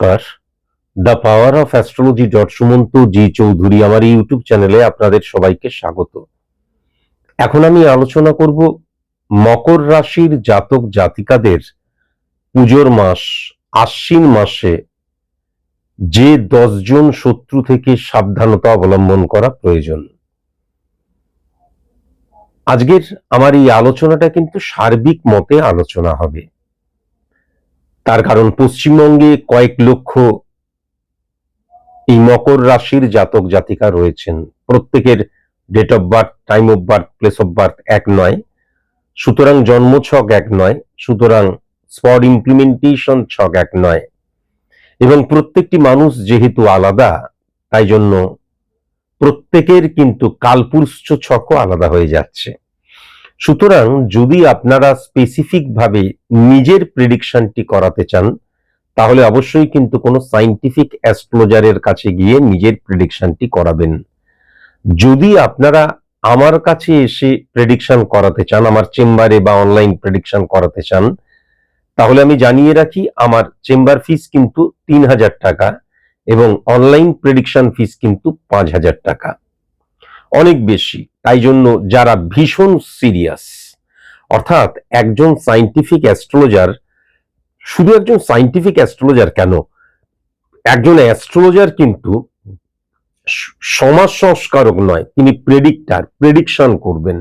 নমস্কার। The power of astrology dot Sumanta G Chowdhury আমার YouTube চ্যানেলে আপনাদের সবাইকে স্বাগত। এখন আমি আলোচনা করব মকর রাশির জাতক জাতিকাদের পুজোর মাস, আশ্বিন মাসে যে দশজন শত্রু থেকে সাবধানতা অবলম্বন করা প্রয়োজন। আজকের আমার এই আলোচনাটা কিন্তু সার্বিক মতে আলোচনা হবে। তার কারণ পশ্চিমবঙ্গে কয়েক লক্ষ এই মকর রাশির জাতক জাতিকা রয়েছেন। প্রত্যেকের date of birth time of birth place of birth এক নয়। সুতরাং জন্মছক এক নয়। সুতরাং স্পট ইমপ্লিমেন্টেশন ছক এক নয়। এবং প্রত্যেকটি মানুষ যেহেতু আলাদা, তাই জন্য প্রত্যেকের কিন্তু কালপুরুষ ছকও আলাদা হয়ে যাচ্ছে। সুতরাং যদি আপনারা স্পেসিফিক ভাবে নিজের প্রেডিকশনটি করাতে চান, তাহলে অবশ্যই কিন্তু কোনো সাইন্টিফিক অ্যাস্ট্রোলজারের কাছে গিয়ে নিজের প্রেডিকশনটি করাবেন। যদি আপনারা আমার কাছে এসে প্রেডিকশন করাতে চান, আমার চেম্বারে বা অনলাইন প্রেডিকশন করাতে চান, তাহলে আমি জানিয়ে রাখি আমার চেম্বার ফিস কিন্তু তিন হাজার টাকা এবং অনলাইন প্রেডিকশন ফিস কিন্তু পাঁচ হাজার টাকা। অনেক বেশি। তাই জন্য যারা ভীষণ সিরিয়াস, অর্থাৎ একজন সাইন্টিফিক অ্যাস্ট্রোলজার, শুধু একজন সাইন্টিফিক অ্যাস্ট্রোলজার কেন? একজন অ্যাস্ট্রোলজার কিন্তু সমাজ সংস্কারক নয়, তিনি প্রেডিক্টার, প্রেডিকশন করবেন।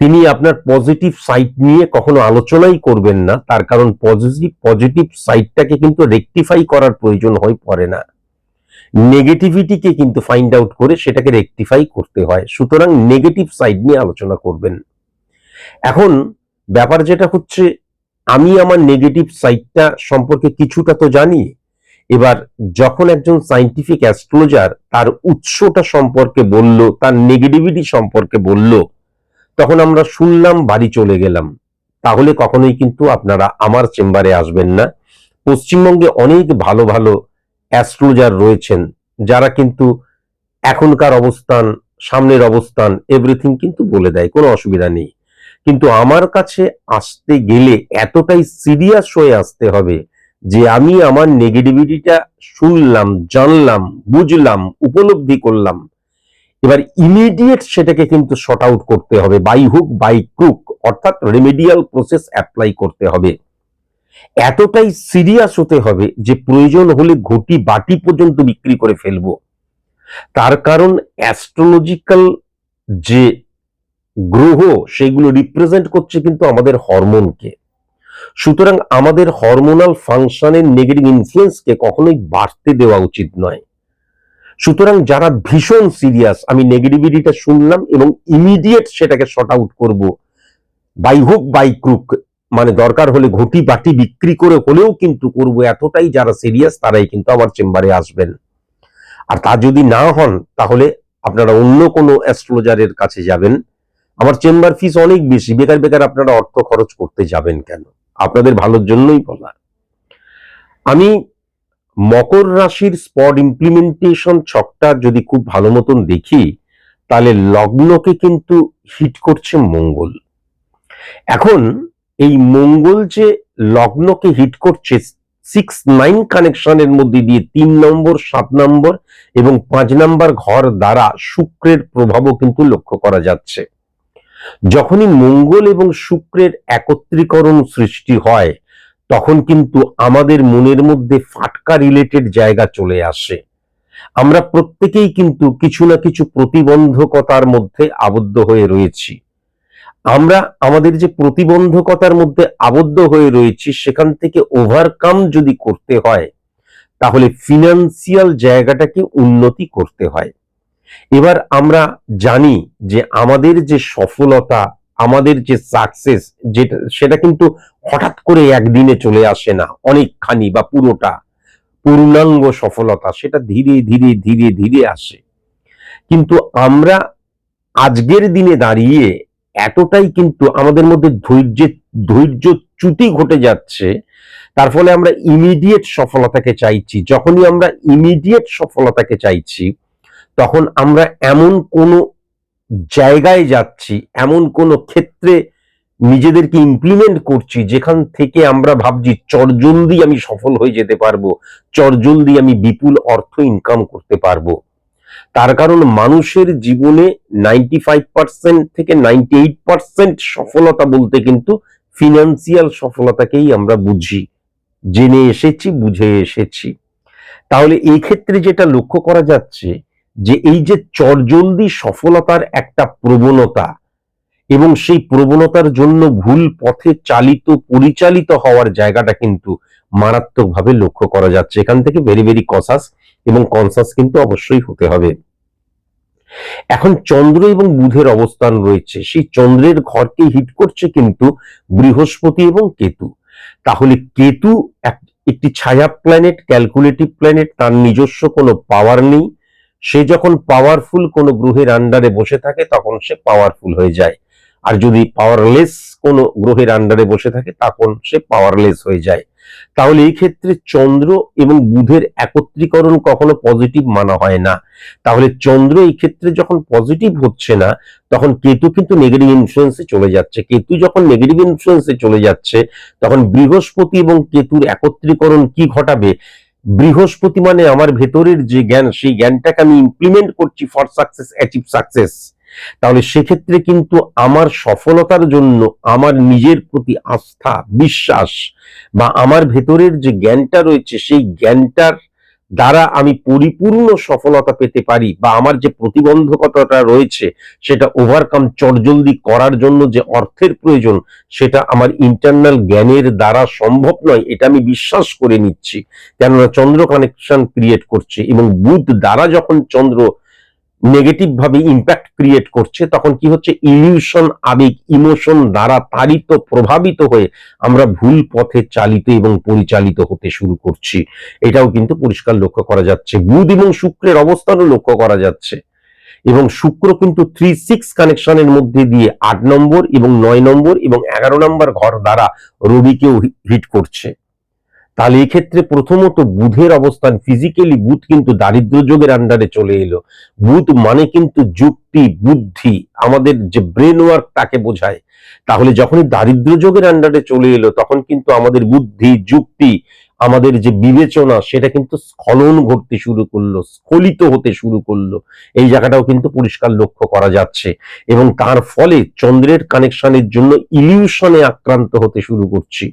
তিনি আপনার পজিটিভ সাইড নিয়ে কখনো আলোচনাই করবেন না, তার কারণ পজিটিভ পজিটিভ সাইডটাকে কিন্তু রেকটিফাই করার প্রয়োজন হয়ে পড়ে না। নেগেটিভিটিকে কিন্তু ফাইন্ড আউট করে সেটাকে রেকটিফাই করতে হয়। সুতরাং নেগেটিভ সাইড নিয়ে আলোচনা করবেন। এখন ব্যাপার যেটা হচ্ছে, আমি আমার নেগেটিভ সাইডটা সম্পর্কে কিছুটা তো জানি। এবার যখন একজন সাইন্টিফিক অ্যাস্ট্রোলজার তার উৎসটা সম্পর্কে বলল, তার নেগেটিভিটি সম্পর্কে বলল, তখন আমরা শুনলাম বাড়ি চলে গেলাম। তাহলে কখনোই কিন্তু আপনারা আমার চেম্বারে আসবেন না। পশ্চিমবঙ্গে অনেক ভালো ভালো অ্যাস্ট্রোলজার রয়েছেন, যারা কিন্তু এখনকার অবস্থান, সামনের অবস্থান এভরিথিং কিন্তু বলে দেয়, কোনো অসুবিধা নেই। কিন্তু আমার কাছে আসতে গেলে এতটাই সিরিয়াস হয়ে আসতে হবে যে আমি আমার নেগেটিভিটিটা শুনলাম, জানলাম, বুঝলাম, উপলব্ধি করলাম। এবার ইমিডিয়েট সেটাকে কিন্তু শর্ট আউট করতে হবে বাই হুক বাই ক্রুক অর্থাৎ রেমেডিয়াল প্রসেস অ্যাপ্লাই করতে হবে। এতটাই সিরিয়াস হতে হবে যে প্রয়োজন হলে ঘটি বাটি পর্যন্ত বিক্রি করে ফেলব। তার কারণ অ্যাস্ট্রোলজিক্যাল যে গ্রহ, সেগুলো রিপ্রেজেন্ট করছে কিন্তু আমাদের হরমোনকে সুতরাং আমাদের হরমোনাল ফাংশনের নেগেটিভ ইনফ্লুয়েন্সকে কখনোই বাড়তে দেওয়া উচিত নয়। সুতরাং যারা ভীষণ সিরিয়াস আমি নেগেটিভিটিটা শুনলাম এবং ইমিডিয়েট সেটাকে শর্ট আউট করব। বাই হুক বাই ক্রুক মানে দরকার হলে ঘটি বাটি বিক্রি করে হলেও কিন্তু করব, এতটাই যারা সিরিয়াস তারাই কিন্তু আমার চেম্বারে আসবেন। আর তা যদি না হন, তাহলে আপনারা অন্য কোনো অ্যাস্ট্রোলজারের কাছে যাবেন। আমার চেম্বার ফিস অনেক বেশি, বেকার বেকার আপনারা অর্থ খরচ করতে যাবেন কেন? আপনাদের ভালোর জন্যই বলা। আমি মকর রাশির স্পট ইমপ্লিমেন্টেশন ছকটা যদি খুব ভালো মতন দেখি, তাহলে লগ্নকে কিন্তু হিট করছে মঙ্গল। এখন এই মঙ্গল যে লগ্নকে হিট করছে সিক্স নাইন কানেকশনের মধ্যে দিয়ে তিন নম্বর, সাত নম্বর এবং পাঁচ নম্বর ঘর দ্বারা শুক্রের প্রভাবও কিন্তু লক্ষ্য করা যাচ্ছে। যখনই মঙ্গল এবং শুক্রের একত্রীকরণ সৃষ্টি হয়, তখন কিন্তু আমাদের মনের মধ্যে ফাটকা রিলেটেড জায়গা চলে আসে। আমরা প্রত্যেকেই কিন্তু কিছু না কিছু প্রতিবন্ধকতার মধ্যে আবদ্ধ হয়ে রয়েছি। আমরা আমাদের যে প্রতিবন্ধকতার মধ্যে আবদ্ধ হয়ে রয়েছি, সেখান থেকে ওভারকাম যদি করতে হয়, তাহলে ফিনান্সিয়াল জায়গাটাকে উন্নতি করতে হয়। এবার আমরা জানি যে আমাদের যে সফলতা, আমাদের যে সাকসেস যেটা, সেটা কিন্তু হঠাৎ করে একদিনে চলে আসে না, অনেকখানি বা পুরোটা। পূর্ণাঙ্গ সফলতা, সেটা ধীরে ধীরে ধীরে ধীরে আসে। কিন্তু আমরা আজকের দিনে দাঁড়িয়ে এতটাই কিন্তু আমাদের মধ্যে ধৈর্যের, ধৈর্য চ্যুতি ঘটে যাচ্ছে, তার ফলে আমরা ইমিডিয়েট সফলতাকে চাইছি। যখনই আমরা ইমিডিয়েট সফলতাকে চাইছি, তখন আমরা এমন কোনো জায়গায় যাচ্ছি, এমন কোনো ক্ষেত্রে নিজেদেরকে ইমপ্লিমেন্ট করছি, যেখান থেকে আমরা ভাবছি চটজলদি আমি সফল হয়ে যেতে পারব চটজলদি আমি বিপুল অর্থ ইনকাম করতে পারব। তার কারণ মানুষের জীবনে নাইনটি ফাইভ পার্সেন্ট থেকে নাইনটি এইট পার্সেন্ট সফলতা বলতে কিন্তু ফিনান্সিয়াল সফলতাকেই আমরা বুঝি। জেনে এসেছি, বুঝে এসেছি। তাহলে এই ক্ষেত্রে যেটা লক্ষ্য করা যাচ্ছে যে এই যে চটজলদি সফলতার একটা প্রবণতা এবং সেই প্রবণতার জন্য ভুল পথে চালিত, পরিচালিত হওয়ার জায়গাটা কিন্তু মারাত্মকভাবে লক্ষ্য করা যাচ্ছে। এখান থেকে ভেরি ভেরি কসাস এবং কনসাস কিন্তু অবশ্যই হতে হবে। এখন চন্দ্র এবং বুধের অবস্থান রয়েছে। সেই চন্দ্রের ঘরকে হিট করছে কিন্তু বৃহস্পতি এবং কেতু। তাহলে কেতু একটি ছায়া প্ল্যানেট ক্যালকুলেটিভ প্ল্যানেট তার নিজস্ব কোনো পাওয়ার নেই। সে যখন পাওয়ারফুল কোনো গ্রহের আন্ডারে বসে থাকে, তখন সে পাওয়ারফুল হয়ে যায়। আর যদি পাওয়ারলেস কোনো গ্রহের আন্ডারে বসে থাকে, তখন সে পাওয়ারলেস হয়ে যায়। তাহলে এই ক্ষেত্রে চন্দ্র এবং বুধের একত্রীকরণ কখনো পজিটিভ মানা হয় না। তাহলে চন্দ্র এই ক্ষেত্রে যখন পজিটিভ হচ্ছে না, তখন কেতু কিন্তু নেগেটিভ ইনফ্লুয়েন্সে চলে যাচ্ছে। কেতু যখন নেগেটিভ ইনফ্লুয়েন্সে চলে যাচ্ছে, তখন বৃহস্পতি এবং কেতুর একত্রীকরণ কি ঘটাবে? বৃহস্পতি মানে আমার ভেতরের যে জ্ঞান, সেই জ্ঞানটাকে আমি ইমপ্লিমেন্ট করছি ফর সাকসেস অ্যাচিভ সাকসেস তাহলে সেক্ষেত্রে কিন্তু আমার সফলতার জন্য আমার নিজের প্রতি আস্থা, বিশ্বাস বা আমার ভেতরের যে জ্ঞানটা রয়েছে, সেই জ্ঞানটার দ্বারা আমি পরিপূর্ণ সফলতা পেতে পারি বা আমার যে প্রতিবন্ধকতাটা রয়েছে, সেটা ওভারকাম চটজলদি করার জন্য যে অর্থের প্রয়োজন, সেটা আমার ইন্টারনাল জ্ঞানের দ্বারা সম্ভব নয়, এটা আমি বিশ্বাস করে নিচ্ছি। কেননা চন্দ্র কানেকশন ক্রিয়েট করছে এবং বুধ দ্বারা যখন চন্দ্র নেগেটিভ ভাবে ইম্প্যাক্ট ক্রিয়েট করছে, তখন কি হচ্ছে? ইলিউশন আবেগ ইমোশন দ্বারা তাড়িত, প্রভাবিত হয়ে আমরা ভুল পথে চালিত এবং পরিচালিত হতে শুরু করছি। এটাও কিন্তু পরিষ্কার লক্ষ্য করা যাচ্ছে। বুধ এবং শুক্রের অবস্থানও লক্ষ্য করা যাচ্ছে। এবং শুক্র কিন্তু থ্রি সিক্স কানেকশনের মধ্যে দিয়ে আট নম্বর এবং নয় নম্বর এবং এগারো নম্বর ঘর দ্বারা রবিকেও হিট করছে। তাহলে এই ক্ষেত্রে প্রথমত বুধের অবস্থান ফিজিক্যালি বুধ কিন্তু দারিদ্র যোগের আন্ডারে চলে এলো। বুধ মানে কিন্তু যুক্তি, বুদ্ধি, আমাদের যে ব্রেন ওয়ার্ক তাকে বোঝায়। তাহলে যখনই দারিদ্র যোগের আন্ডারে চলে এলো, তখন কিন্তু আমাদের বুদ্ধি, যুক্তি, আমাদের যে বিবেচনা, সেটা কিন্তু স্খলন ঘটতে শুরু করল, স্খলিত হতে শুরু করল। এই জায়গাটাও কিন্তু পরিষ্কার লক্ষ্য করা যাচ্ছে। এবং তার ফলে চন্দ্রের কানেকশনের জন্য ইলিউশনে আক্রান্ত হতে শুরু করছি।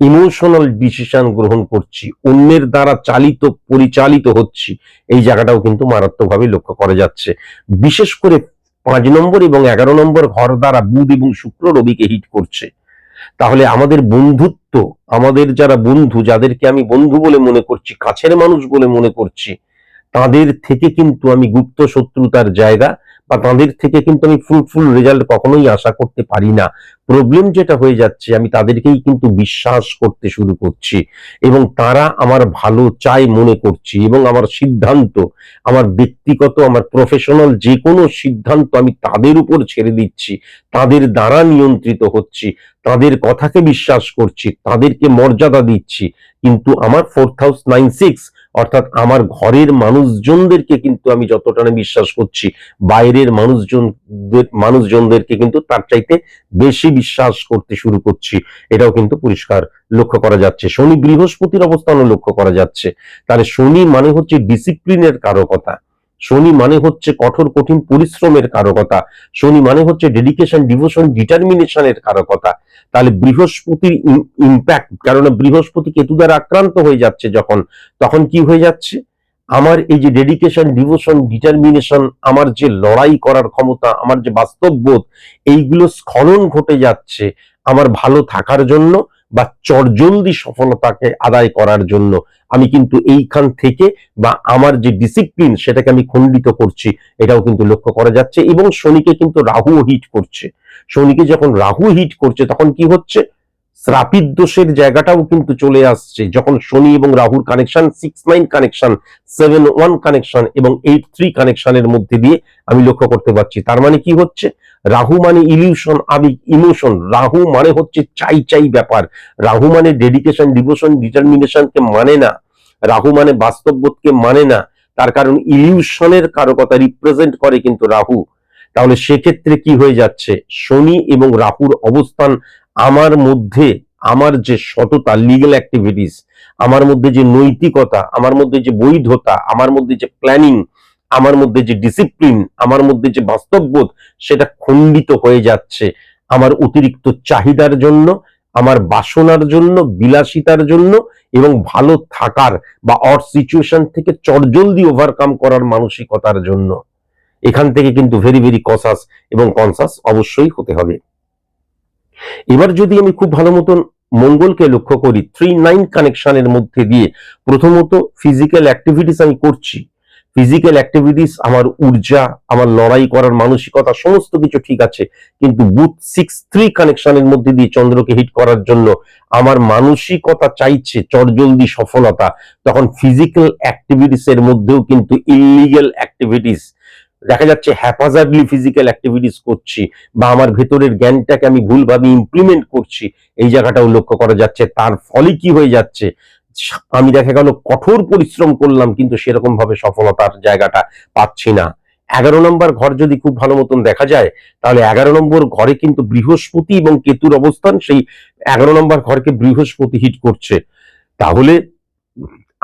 ইমোশনাল ডিসিশন গ্রহণ করছি, অন্যের দ্বারা চালিত, পরিচালিত হচ্ছি, এই জায়গাটাও কিন্তু মারাত্মকভাবে লক্ষ্য করা যাচ্ছে। বিশেষ করে পাঁচ নম্বর এবং এগারো নম্বর ঘর দ্বারা বুধ এবং শুক্র রবিকে হিট করছে। তাহলে আমাদের বন্ধুত্ব, আমাদের যারা বন্ধু, যাদেরকে আমি বন্ধু বলে মনে করছি, কাছের মানুষ বলে মনে করছি, তাদের থেকে কিন্তু আমি গুপ্ত শত্রুতার জায়গা বা তাদের থেকে কিন্তু আমি ফ্রুটফুল রেজাল্ট কখনোই আশা করতে পারি না। প্রবলেম যেটা হয়ে যাচ্ছে, আমি তাদেরকেই কিন্তু বিশ্বাস করতে শুরু করছি এবং তারা আমার ভালো চাই মনে করছি এবং আমার সিদ্ধান্ত, আমার ব্যক্তিগত, আমার প্রফেশনাল যে কোনো সিদ্ধান্ত আমি তাদের উপর ছেড়ে দিচ্ছি, তাদের দ্বারা নিয়ন্ত্রিত হচ্ছি, তাদের কথাকে বিশ্বাস করছি, তাদেরকে মর্যাদা দিচ্ছি। কিন্তু আমার ফোর্থ হাউস নাইন সিক্স অর্থাৎ আমার ঘরের মানুষজনদেরকে কিন্তু আমি যতটা বিশ্বাস করছি, বাইরের মানুষজনদের, মানুষজনদেরকে কিন্তু তার চাইতে বেশি বিশ্বাস করতে শুরু করছি। এটাও কিন্তু পরিষ্কার লক্ষ্য করা যাচ্ছে। শনি বৃহস্পতির অবস্থানও লক্ষ্য করা যাচ্ছে। তাহলে শনি মানে হচ্ছে ডিসিপ্লিনের কারকতা শনি মানে হচ্ছে কঠোর, কঠিন পরিশ্রমের কারকতা। শনি মানে হচ্ছে ডেডিকেশন ডিভোশন ডিটারমিনেশনের কারকতা। তাহলে বৃহস্পতির ইম্প্যাক্ট কেননা বৃহস্পতি কেতু দ্বারা আক্রান্ত হয়ে যাচ্ছে যখন, তখন কি হয়ে যাচ্ছে? আমার এই যে ডেডিকেশন ডিভোশন ডিটারমিনেশন আমার যে লড়াই করার ক্ষমতা, আমার যে বাস্তববোধ, এইগুলো স্খলন ঘটে যাচ্ছে আমার ভালো থাকার জন্য। বা চরজলদি সফলতাকে আদায় করার জন্য আমি কিন্তু এইখান থেকে বা আমার যে ডিসিপ্লিন সেটাকে আমি খণ্ডিত করছি, এটাও কিন্তু লক্ষ্য করা যাচ্ছে এবং শনিকে কিন্তু রাহু হিট করছে। শনিকে যখন রাহু হিট করছে, তখন কি হচ্ছে? শ্রাপিত দোষের জায়গাটাও কিন্তু চলে আসছে। যখন শনি এবং রাহুর connection six nine connection seven one connection এবং এইট থ্রি কানেকশনের মধ্যে দিয়ে আমি লক্ষ্য করতে পারছি। তার মানে কি হচ্ছে? রাহু মানে ইলিউশন আবেগ ইমোশন রাহু মানে হচ্ছে চাই চাই ব্যাপার। রাহু মানে ডেডিকেশন ডিভোশন ডিটারমিনেশনকে মানে না। রাহু মানে বাস্তববোধকে মানে না। তার কারণ ইলিউশনের কারকতা রিপ্রেজেন্ট করে কিন্তু রাহু। তাহলে সেক্ষেত্রে কি হয়ে যাচ্ছে? শনি এবং রাহুর অবস্থান আমার মধ্যে আমার যে সততা লিগ্যাল অ্যাক্টিভিটিস আমার মধ্যে যে নৈতিকতা, আমার মধ্যে যে বৈধতা, আমার মধ্যে যে প্ল্যানিং আমার মধ্যে যে ডিসিপ্লিন আমার মধ্যে যে বাস্তববোধ, সেটা খণ্ডিত হয়ে যাচ্ছে আমার অতিরিক্ত চাহিদার জন্য, আমার বাসনার জন্য, বিলাসিতার জন্য এবং ভালো থাকার বা অর সিচুয়েশন থেকে চটজলদি ওভারকাম করার মানসিকতার জন্য। এখান থেকে কিন্তু ভেরি ভেরি কসাস এবং কনসাস অবশ্যই হতে হবে। এবার যদি আমি খুব ভালো মতন মঙ্গলকে লক্ষ্য করি থ্রি নাইন কানেকশনের মধ্যে দিয়ে প্রথমত ফিজিক্যাল অ্যাক্টিভিটিস আমি করছি। ফিজিক্যাল অ্যাক্টিভিটিস আমার ঊর্জা, আমার লড়াই করার মানসিকতা, সমস্ত কিছু ঠিক আছে। কিন্তু বুথ সিক্স থ্রি কানেকশনের মধ্যে দিয়ে চন্দ্রকে হিট করার জন্য আমার মানসিকতা চাইছে চটজলদি সফলতা। তখন ফিজিক্যাল অ্যাক্টিভিটিস এর মধ্যেও কিন্তু ইলিগাল অ্যাক্টিভিটিস দেখা যাচ্ছে হ্যাপাজার্ডলি ফিজিক্যাল অ্যাক্টিভিটিস করছি বা আমার ভেতরের জ্ঞানটাকে আমি ভুলভাবে ইমপ্লিমেন্ট করছি, এই জায়গাটাও লক্ষ্য করা যাচ্ছে। তার ফলে কি হয়ে যাচ্ছে? আমি দেখা গেল কঠোর পরিশ্রম করলাম, কিন্তু সেরকম ভাবে সফলতার জায়গাটা পাচ্ছি না। এগারো নম্বর ঘর যদি খুব ভালো মতন দেখা যায়, তাহলে এগারো নম্বর ঘরে কিন্তু বৃহস্পতি এবং কেতুর অবস্থান সেই এগারো নম্বর ঘরকে বৃহস্পতি হিট করছে। তাহলে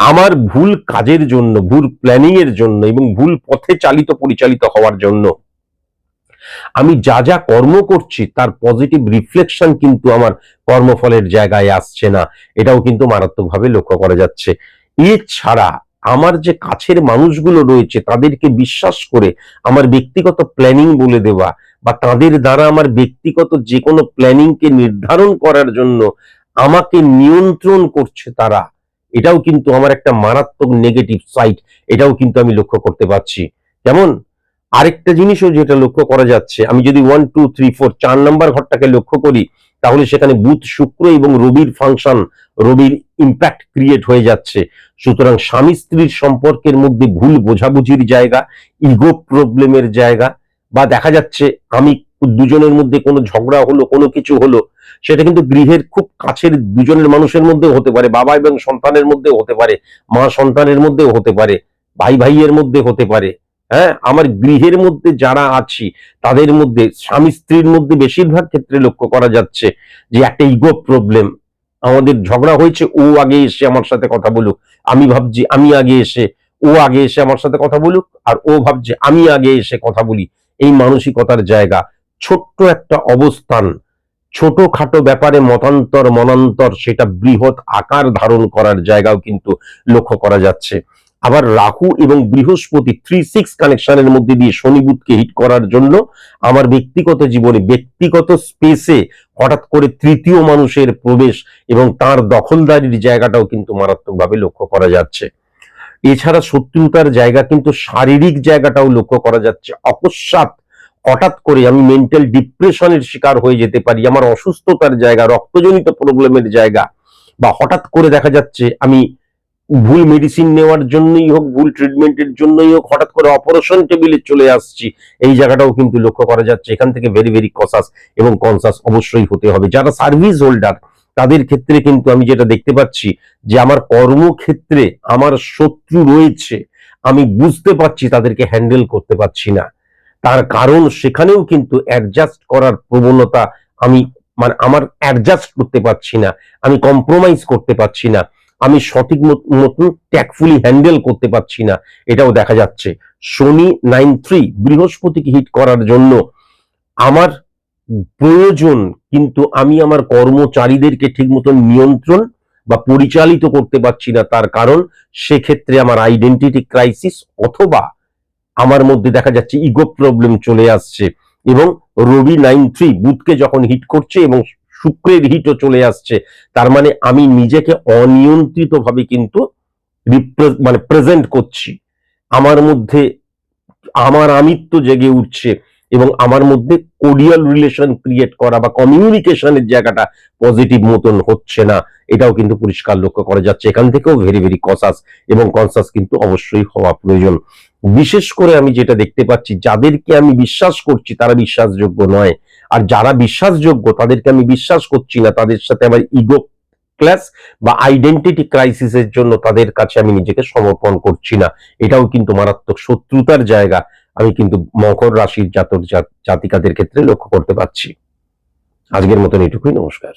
আমার ভুল কাজের জন্য, ভুল প্ল্যানিং এর জন্য এবং ভুল পথে চালিত, পরিচালিত হওয়ার জন্য আমি যা যা কর্ম করছি তার পজিটিভ রিফ্লেকশন কিন্তু আমার কর্মফলের জায়গায় আসছে না। এটাও কিন্তু মারাত্মকভাবে লক্ষ্য করা যাচ্ছে। এছাড়া আমার যে কাছের মানুষগুলো রয়েছে, তাদেরকে বিশ্বাস করে আমার ব্যক্তিগত প্ল্যানিং বলে দেওয়া বা তাদের দ্বারা আমার ব্যক্তিগত যে কোনো প্ল্যানিংকে নির্ধারণ করার জন্য আমাকে নিয়ন্ত্রণ করছে তারা। এটাও কিন্তু আমার একটা মারাত্মক নেগেটিভ সাইড এটাও কিন্তু আমি লক্ষ্য করতে পারছি। যেমন আরেকটা জিনিসও যেটা লক্ষ্য করা যাচ্ছে, আমি যদি ওয়ান টু থ্রি ফোর চার নাম্বার ঘরটাকে লক্ষ্য করি, তাহলে সেখানে বুধ, শুক্র এবং রবির ফাংশন রবির ইম্প্যাক্ট ক্রিয়েট হয়ে যাচ্ছে। সুতরাং স্বামী স্ত্রীর সম্পর্কের মধ্যে ভুল বোঝাবুঝির জায়গা ইগো প্রবলেমের জায়গা, বা দেখা যাচ্ছে আমি দুজনের মধ্যে কোনো ঝগড়া হলো, কোনো কিছু হলো, সেটা কিন্তু গৃহের খুব কাছের দুজনের মানুষের মধ্যেও হতে পারে, বাবা এবং সন্তানের মধ্যেও হতে পারে, মা সন্তানের মধ্যেও হতে পারে, ভাই ভাইয়ের মধ্যে হতে পারে। হ্যাঁ আমার গৃহের মধ্যে যারা আছি, তাদের মধ্যে, স্বামী স্ত্রীর মধ্যে বেশিরভাগ ক্ষেত্রে লক্ষ্য করা যাচ্ছে যে একটা ইগো প্রবলেম আমাদের ঝগড়া হয়েছে, ও আগে এসে আমার সাথে কথা বলুক, আমি ভাবছি আমি আগে এসে, ও আগে এসে আমার সাথে কথা বলুক, আর ও ভাবছে আমি আগে এসে কথা বলি। এই মানসিকতার জায়গা ছোট্ট একটা অবস্থান, ছোটখাটো ব্যাপারে মতান্তর, মনান্তর, সেটা বৃহৎ আকার ধারণ করার জায়গাও কিন্তু লক্ষ্য করা যাচ্ছে। আবার রাহু এবং বৃহস্পতি থ্রি সিক্স কানেকশনের মধ্যে দিয়ে শনি বুধকে হিট করার জন্য আমার ব্যক্তিগত জীবনে, ব্যক্তিগত স্পেসে হঠাৎ করে তৃতীয় মানুষের প্রবেশ এবং তার দখলদারির জায়গাটাও কিন্তু মারাত্মকভাবে লক্ষ্য করা যাচ্ছে। এছাড়া শত্রুতার জায়গা কিন্তু শারীরিক জায়গাটাও লক্ষ্য করা যাচ্ছে। অকস্মাৎ হঠাৎ করে আমি মেন্টাল ডিপ্রেশনের শিকার হয়ে যেতে পারি, আমার অসুস্থতার জায়গা, রক্তজনিত প্রবলেমের জায়গা, বা হঠাৎ করে দেখা যাচ্ছে আমি ভুল মেডিসিন নেওয়ার জন্যই হোক, ভুল ট্রিটমেন্টের জন্যই হোক, হঠাৎ করে অপারেশন টেবিলে চলে আসছি। এই জায়গাটাও কিন্তু লক্ষ্য করা যাচ্ছে। এখান থেকে ভেরি ভেরি কসাস এবং কনসাস অবশ্যই হতে হবে। যারা সার্ভিস হোল্ডার তাদের ক্ষেত্রে কিন্তু আমি যেটা দেখতে পাচ্ছি যে আমার কর্মক্ষেত্রে আমার শত্রু রয়েছে, আমি বুঝতে পারছি তাদেরকে হ্যান্ডেল করতে পারছি না। তার কারণ সেখানেও কিন্তু অ্যাডজাস্ট করার প্রবণতা আমি মানে আমার অ্যাডজাস্ট করতে পারছি না। আমি কম্প্রোমাইজ করতে পারছি না। আমি সঠিক মতন ট্যাকফুলি হ্যান্ডেল করতে পারছি না। এটাও দেখা যাচ্ছে। শনি নাইন থ্রি বৃহস্পতিকে হিট করার জন্য আমার প্রয়োজন কিন্তু আমি আমার কর্মচারীদেরকে ঠিক মতন নিয়ন্ত্রণ বা পরিচালিত করতে পারছি না। তার কারণ সেক্ষেত্রে আমার আইডেন্টিটি ক্রাইসিস অথবা আমার মধ্যে দেখা যাচ্ছে ইগো প্রবলেম চলে আসছে এবং রবি নাইন থ্রি বুধকে যখন হিট করছে এবং শুক্রের হিটও চলে আসছে, তার মানে আমি নিজেকে অনিয়ন্ত্রিতভাবে কিন্তু মানে প্রেজেন্ট করছি। আমার মধ্যে আমার আমিত্ব জেগে উঠছে। এবং আমার মধ্যে কোডিয়াল রিলেশন ক্রিয়েট করা বা কমিউনিকেশনের জায়গাটা পজিটিভ মতন হচ্ছে না, এটাও কিন্তু পরিষ্কার লক্ষ্য করা যাচ্ছে। এখান থেকেও ভেরি ভেরি কসাস এবং কনসাস কিন্তু অবশ্যই হওয়া প্রয়োজন। বিশেষ করে আমি যেটা দেখতে পাচ্ছি, যাদেরকে আমি বিশ্বাস করছি তারা বিশ্বাসযোগ্য নয়। আর যারা বিশ্বাসযোগ্য, তাদেরকে আমি বিশ্বাস করছি না, তাদের সাথে আমার ইগো ক্লাস বা আইডেন্টিটি ক্রাইসিসের জন্য তাদের কাছে আমি নিজেকে সমর্পণ করছি না। এটাও কিন্তু মারাত্মক শত্রুতার জায়গা। আমি কিন্তু মকর রাশির জাতক জাতিকাদের ক্ষেত্রে লক্ষ্য করতে পারছি। আজকের মতন এটুকুই নমস্কার।